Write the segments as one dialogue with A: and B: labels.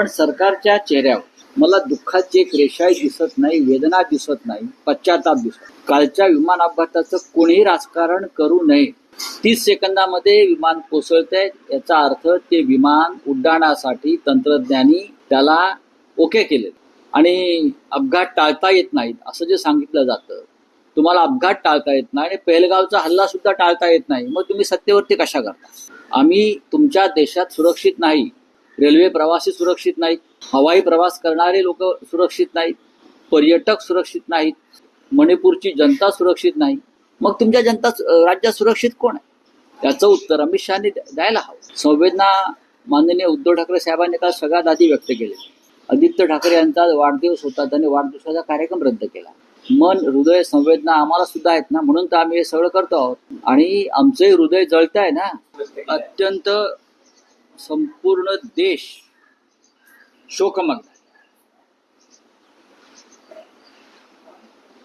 A: पण सरकारच्या चेहऱ्यावर मला दुःखाची एक रेषाही दिसत नाही वेदना दिसत नाही पश्चाताप दिसत कालच्या विमान अपघाताचं कोणीही राजकारण करू नये. तीस सेकंदामध्ये विमान कोसळते याचा अर्थ ते विमान उड्डाणासाठी तंत्रज्ञानी त्याला ओके केले आणि अपघात टाळता येत नाहीत असं जे सांगितलं जातं. तुम्हाला अपघात टाळता येत नाही आणि पेहलगावचा हल्ला सुद्धा टाळता येत नाही. मग तुम्ही सत्तेवरती कशा करता? आम्ही तुमच्या देशात सुरक्षित नाही. रेल्वे प्रवासी सुरक्षित नाहीत हवाई प्रवास करणारे लोक सुरक्षित नाहीत पर्यटक सुरक्षित नाहीत मणिपूरची जनता सुरक्षित नाही. मग तुमच्या जनता राज्यात सुरक्षित कोण आहे? त्याचं उत्तर अमित शहाने द्यायला हवं. संवेदना माननीय उद्धव ठाकरे साहेबांनी काल सगळ्यात आधी व्यक्त केले. आदित्य ठाकरे यांचा वाढदिवस होता त्यांनी वाढदिवसाचा कार्यक्रम रद्द केला. मन हृदय संवेदना आम्हाला सुद्धा आहेत ना म्हणून तर आम्ही हे सगळं करतो आहोत. आणि आमचंही हृदय जळत आहे ना. अत्यंत संपूर्ण देश शोकमग्न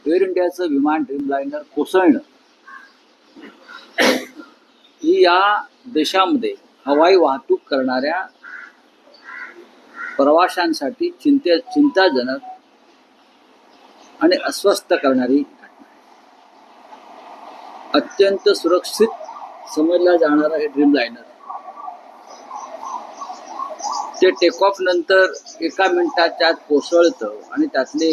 A: एअर इंडियाचं विमान ड्रीमलाइनर कोसळणं ही या देशामध्ये हवाई वाहतूक करणाऱ्या प्रवाशांसाठी चिंते चिंताजनक आणि अस्वस्थ करणारी घटना अत्यंत सुरक्षित समजला जाणारा हे ड्रीमलाइनर ते टेक ऑफ नंतर एका मिनिटाच्या आत कोसळतं आणि त्यातले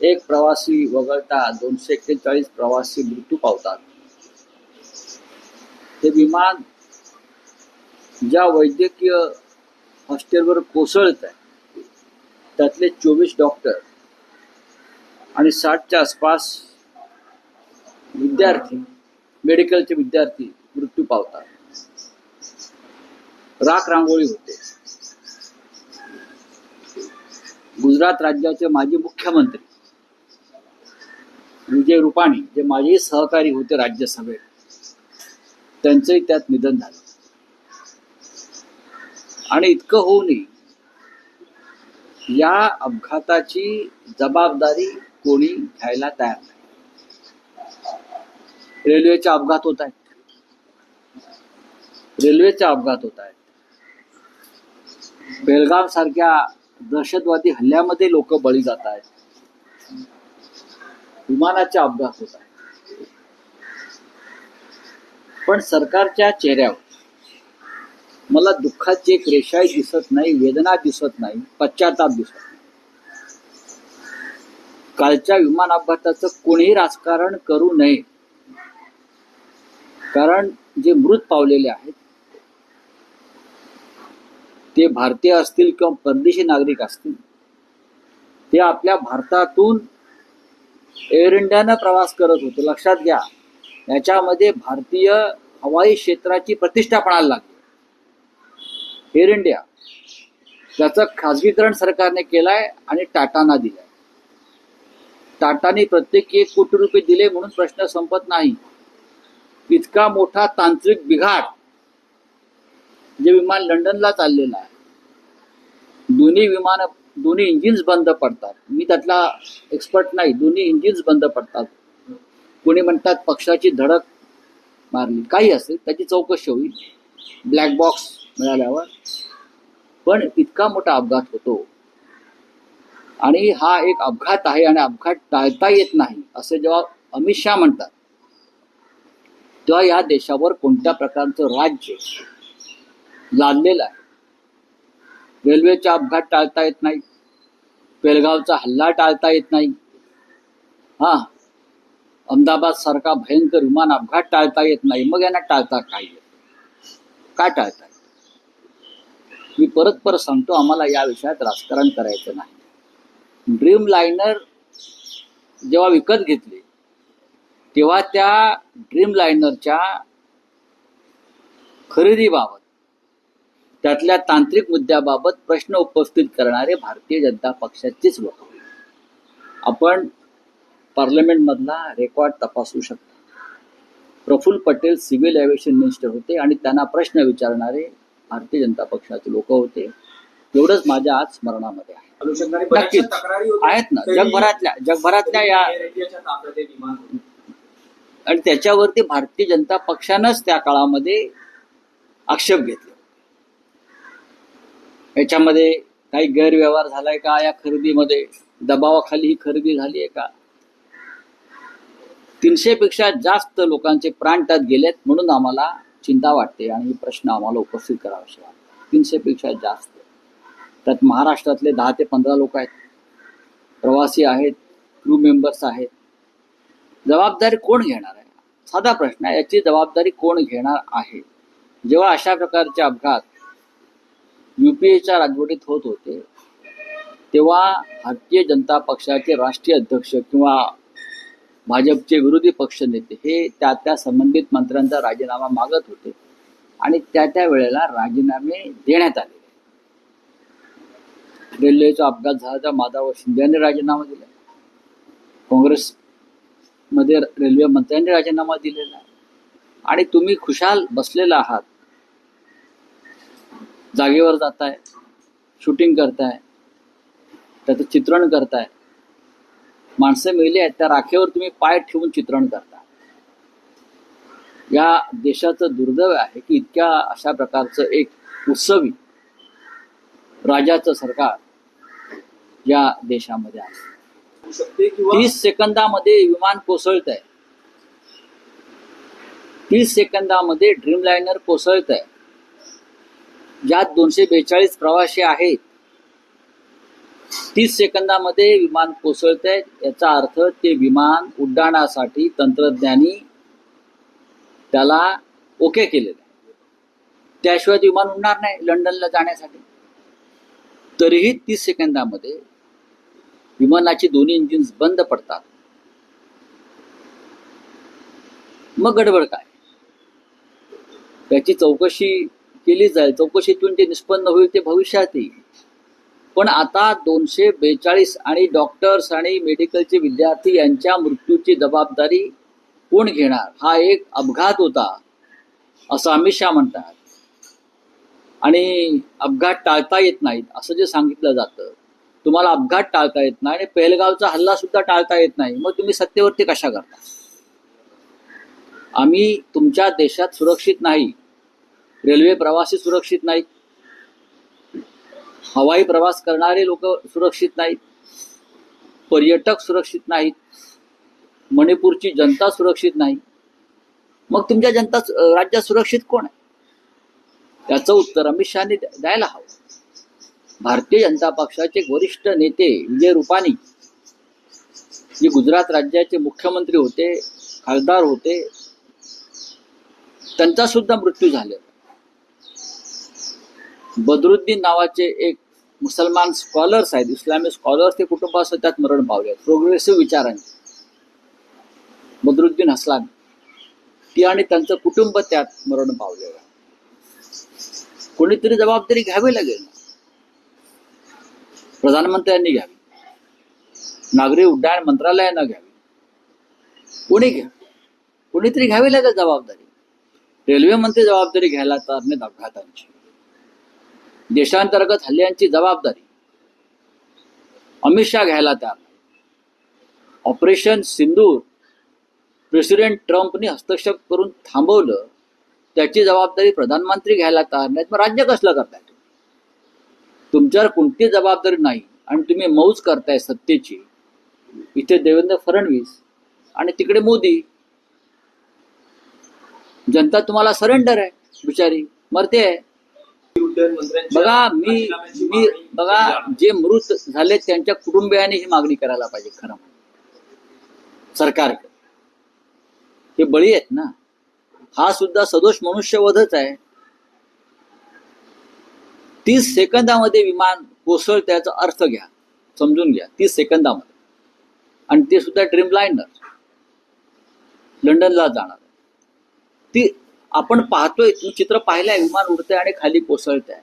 A: एक प्रवासी वगळता दोनशे एक्केचाळीस प्रवासी मृत्यू पावतात. हे विमान ज्या वैद्यकीय हॉस्टेलवर कोसळत आहे त्यातले चोवीस डॉक्टर आणि साठच्या आसपास विद्यार्थी मेडिकलचे विद्यार्थी मृत्यू पावतात. राख रांगोळी होते. गुजरात राज्याचे माजी मुख्यमंत्री विजय रुपाणी जे माझे सहकारी होते राज्यसभेत त्यांचंही त्यात निधन झालं. आणि इतकं होऊनही या अपघाताची जबाबदारी कोणी घ्यायला तयार नाही. रेल्वेचे अपघात होत आहेत. रेल्वेचे अपघात होत आहेत. बेलगाम सारख्या दहशतवादी हल्ल्यामध्ये लोक बळी जात आहेत. विमानाचा अपघात होत आहे पण सरकारच्या चेहऱ्यावर मला दुःखाची एक रेषाही दिसत नाही वेदना दिसत नाही पश्चाताप दिसत नाही. कालच्या विमान अपघाताचं कोणीही राजकारण करू नये. कारण जे मृत पावलेले आहेत ते भारतीय असतील किंवा परदेशी नागरिक असतील ते आपल्या भारतातून एअर इंडियानं प्रवास करत होते. लक्षात घ्या याच्यामध्ये भारतीय हवाई क्षेत्राची प्रतिष्ठा पणाला लागली. एअर इंडिया त्याचं खाजगीकरण सरकारने केलंय आणि टाटाना दिलंय. टाटाने प्रत्येकी एक कोटी रुपये दिले म्हणून प्रश्न संपत नाही. इतका मोठा तांत्रिक बिघाड जे विमान लंडनला चाललेलं आहे. दोन्ही विमान दोन्ही इंजिन्स बंद पडतात. मी त्यातला एक्सपर्ट नाही. दोन्ही इंजिन्स बंद पडतात. कोणी म्हणतात पक्षाची धडक मारली. काही असेल त्याची चौकशी होईल. ब्लॅक बॉक्स मिळाल्यावर. पण इतका मोठा अपघात होतो. आणि हा एक अपघात आहे आणि अपघात टाळता येत नाही असे जेव्हा अमित शहा म्हणतात तेव्हा या देशावर कोणत्या प्रकारचं राज्य लादलेला आहे. रेल्वेचा अपघात टाळता येत नाही. पेलगावचा हल्ला टाळता येत नाही. हा. अहमदाबाद सारखा भयंकर विमान अपघात टाळता येत नाही. मग यांना टाळता काय? येत? काय टाळता? येत मी परत परत सांगतो आम्हाला या विषयात राजकारण करायचं नाही. ड्रीम लायनर जेव्हा विकत घेतले तेव्हा त्या ड्रीम लायनरच्या खरेदीबाबत त्यातल्या तांत्रिक मुद्द्याबाबत प्रश्न उपस्थित करणारे भारतीय जनता पक्षाचेच लोक. आपण पार्लमेंटमधला रेकॉर्ड तपासू शकता Praful Patel civil aviation minister होते आणि त्यांना प्रश्न विचारणारे भारतीय जनता पक्षाचे लोक होते एवढंच माझ्या आज स्मरणामध्ये आहे नक्कीच. आहेत ना जगभरातल्या जगभरातल्या या. आणि त्याच्यावरती भारतीय जनता पक्षानंच त्या काळामध्ये आक्षेप घेतले याच्यामध्ये काही गैरव्यवहार झालाय का? या खरेदीमध्ये दबावाखाली ही खरेदी झाली आहे का? तीनशे पेक्षा जास्त लोकांचे प्राण त्यात गेलेत म्हणून आम्हाला चिंता वाटते आणि हे प्रश्न आम्हाला उपस्थित करावाशी वाटतात तीनशे पेक्षा जास्त. त्यात महाराष्ट्रातले दहा ते पंधरा लोक आहेत. प्रवासी आहेत क्रू मेंबर्स आहेत. जबाबदारी कोण घेणार आहे? साधा प्रश्न आहे. याची जबाबदारी कोण घेणार आहे? जेव्हा अशा प्रकारचे अपघात युपीएच्या राजवटीत होत होते तेव्हा भारतीय जनता पक्षाचे राष्ट्रीय अध्यक्ष किंवा भाजपचे विरोधी पक्ष नेते हे त्या त्या संबंधित मंत्र्यांचा राजीनामा मागत होते आणि त्या त्या वेळेला राजीनामे देण्यात आले. रेल्वेचा अपघात झाला तर माधव शिंदे यांनी राजीनामा दिला. काँग्रेसमध्ये रेल्वे मंत्र्यांनी राजीनामा दिलेला आहे. आणि तुम्ही खुशाल बसलेला आहात. जागेवर जाताय शूटिंग करताय त्याचं चित्रण करताय. माणसं मेली आहेत त्या राखेवर तुम्ही पाय ठेवून चित्रण करता. या देशाचं दुर्दैव आहे की इतक्या अशा प्रकारचं एक उत्सवी राजाचं सरकार या देशामध्ये आहे. तीस सेकंदामध्ये विमान कोसळत आहे तीस सेकंदामध्ये ड्रीमलायनर कोसळत आहे ज्यात दोनशे बेचाळीस प्रवासी आहेत तीस सेकंदामध्ये विमान कोसळत आहे याचा अर्थ ते विमान उड्डाणासाठी तंत्रज्ञानी त्याला ओके केलेलं आहे. त्याशिवाय ते विमान उडणार नाही लंडनला जाण्यासाठी. तरीही तीस सेकंदामध्ये विमानाची दोन्ही इंजिन्स बंद पडतात. मग गडबड काय? त्याची चौकशी केली जाईल चौकशीतून जे निष्पन्न होईल ते भविष्यात येईल पण आता दोनशे बेचाळीस आणि डॉक्टर्स आणि मेडिकलचे विद्यार्थी यांच्या मृत्यूची जबाबदारी कोण घेणार? हा एक अपघात होता असं अमित शहा म्हणतात. आणि अपघात टाळता येत नाहीत असं जे सांगितलं जातं. तुम्हाला अपघात टाळता येत नाही आणि पेहलगावचा हल्ला सुद्धा टाळता येत नाही. मग तुम्ही सत्तेवरती कशा करता? आम्ही तुमच्या देशात सुरक्षित नाही. रेल्वे प्रवासी सुरक्षित नाहीत. हवाई प्रवास करणारे लोक सुरक्षित नाहीत. पर्यटक सुरक्षित नाहीत. मणिपूरची जनता सुरक्षित नाही. मग तुमच्या जनता राज्यात सुरक्षित कोण आहे? त्याचं उत्तर अमित शहाने द्या- द्यायला हवं. भारतीय जनता पक्षाचे वरिष्ठ नेते विजय रुपानी जे गुजरात राज्याचे मुख्यमंत्री होते खासदार होते त्यांचा सुद्धा मृत्यू झालेला बदरुद्दीन नावाचे एक मुसलमान स्कॉलर्स आहेत इस्लामिक स्कॉलर्स ते कुटुंबासह त्यात मरण पावले आहेत. प्रोग्रेसिव्ह विचारांचे. बदरुद्दीन हसलान. ती आणि त्यांचं कुटुंब त्यात मरण पावले कोणीतरी जबाबदारी घ्यावी लागेल. प्रधानमंत्र्यांनी घ्यावी. नागरी उड्डाण मंत्रालयानं घ्यावी. कोणी घ्या कोणीतरी घ्यावी लागेल जबाबदारी. रेल्वे मंत्री जबाबदारी घ्यायला तर नाहीत अपघातांची देशांतर्गत हल्ल्यांची जबाबदारी. अमित शहा घ्यायला तयार. ऑपरेशन सिंदूर प्रेसिडेंट ट्रम्पनी हस्तक्षेप करून थांबवलं त्याची जबाबदारी प्रधानमंत्री घ्यायला तयार नाहीत मग राज्य कसलं करताय तुमच्यावर कोणती जबाबदारी नाही आणि तुम्ही मौज करताय सत्तेची. इथे देवेंद्र फडणवीस आणि तिकडे मोदी. जनता तुम्हाला सरेंडर आहे बिचारी. मरते आहे. बघा मी मी बघा जे मृत झाले त्यांच्या कुटुंबियांनी ही मागणी करायला पाहिजे खरं. सरकारकडे. हे बळी आहेत ना. हा सुद्धा सदोष मनुष्यवधच आहे. तीस सेकंदामध्ये विमान कोसळ त्याचा अर्थ घ्या समजून घ्या तीस सेकंदामध्ये. आणि ते सुद्धा ड्रीम लाईनर लंडनला जाणार. ती आपण पाहतोय तुम्ही चित्र पाहिलंय विमान उडतंय आणि खाली कोसळत आहे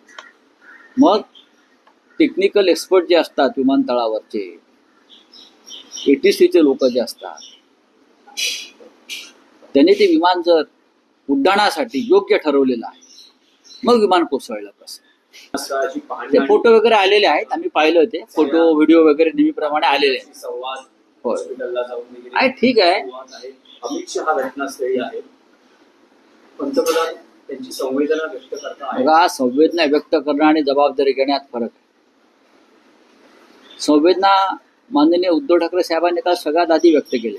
A: मग टेक्निकल एक्सपर्ट जे असतात विमानतळावरचे एटीसीचे लोक जे असतात त्यांनी ते विमान जर उड्डाणासाठी योग्य ठरवलेलं आहे मग विमान कोसळलं कसं? ते फोटो वगैरे आलेले आहेत आम्ही पाहिलं होते. फोटो व्हिडिओ वगैरे नेहमीप्रमाणे आलेले आहेत. ठीक आहे
B: संवाद आहे. अमित शहा घटनास्थळी आहेत पंतप्रधान त्यांची संवेदना व्यक्त करतात
A: बघा संवेदना व्यक्त करणं आणि जबाबदारी घेण्यात फरक आहे. संवेदना माननीय उद्धव ठाकरे साहेबांनी काल सगळ्यात आधी व्यक्त केले.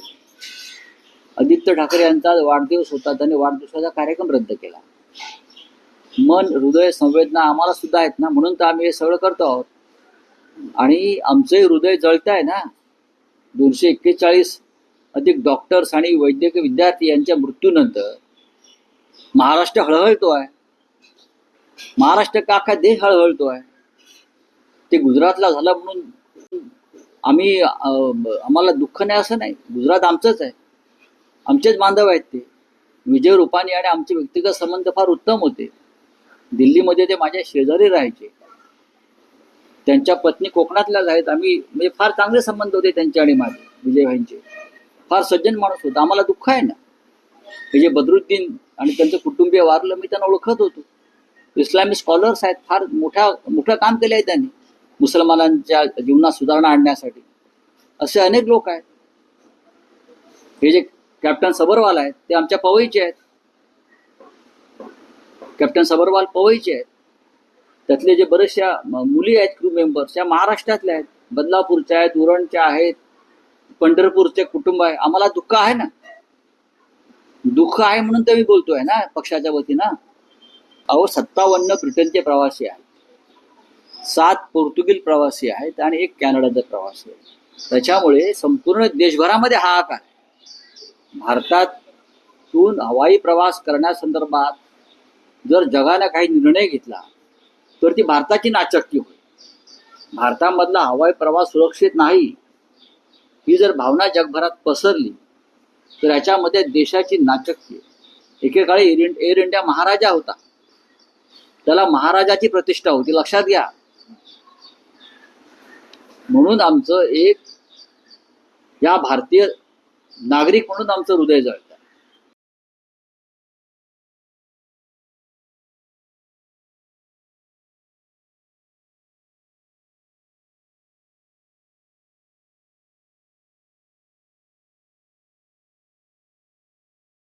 A: आदित्य ठाकरे यांचा वाढदिवस होता त्यांनी वाढदिवसाचा कार्यक्रम रद्द केला. मन हृदय संवेदना आम्हाला सुद्धा आहेत ना म्हणून तर आम्ही हे सगळं करतो आहोत. आणि आमचंही हृदय जळत आहे ना. दोनशे एक्केचाळीस अधिक डॉक्टर्स आणि वैद्यकीय विद्यार्थी यांच्या मृत्यूनंतर महाराष्ट्र हळहळतो आहे महाराष्ट्र का अख्खा देश हळहळतो आहे ते गुजरातला झालं म्हणून आम्ही आम्हाला दुःख नाही असं नाही. गुजरात आमचंच आहे. आमचेच बांधव आहेत ते. विजय रुपानी आणि आमचे व्यक्तिगत संबंध फार उत्तम होते. दिल्लीमध्ये ते माझ्या शेजारी राहायचे. त्यांच्या पत्नी कोकणातल्याच आहेत. आम्ही म्हणजे फार चांगले संबंध होते त्यांचे आणि माझे विजयभाईंचे. फार सज्जन माणूस होता. आम्हाला दुःख आहे ना? म्हणजे बदरुद्दीन आणि त्यांचं कुटुंबीय वारलं मी त्यांना ओळखत होतो. इस्लामिक स्कॉलर्स आहेत फार मोठ्या मोठं काम केलं आहे त्यांनी मुसलमानांच्या जीवनात सुधारणा आणण्यासाठी. असे अनेक लोक आहेत. हे जे कॅप्टन सबरवाल आहेत ते आमच्या पवईचे आहेत. कॅप्टन सबरवाल पवईचे आहेत. त्यातले जे बरेचशा मुली आहेत क्रू मेंबर्स या महाराष्ट्रातल्या आहेत. बदलापूरच्या आहेत उरणच्या आहेत पंढरपूरचे कुटुंब आहे. आम्हाला दुःख आहे ना? दुःख आहे म्हणून तर मी बोलतोय ना पक्षाच्या वतीनं. अहो सत्तावन्न ब्रिटनचे प्रवासी आहेत. सात पोर्तुगीज प्रवासी आहेत आणि एक कॅनडाचा प्रवासी आहे. त्याच्यामुळे संपूर्ण देशभरामध्ये हाहाकार आहे. भारतातून हवाई प्रवास करण्यासंदर्भात जर जगाला काही निर्णय घेतला तर ती भारताची नाचक्की होईल. भारतामधला हवाई प्रवास सुरक्षित नाही ही जर भावना जगभरात पसरली तर याच्यामध्ये देशाची नाचक्की एकेकाळी एअर एअर इंडिया महाराजा होता. त्याला महाराजाची प्रतिष्ठा होती लक्षात घ्या. म्हणून आमचं एक या भारतीय नागरिक म्हणून आमचं हृदय जळतं.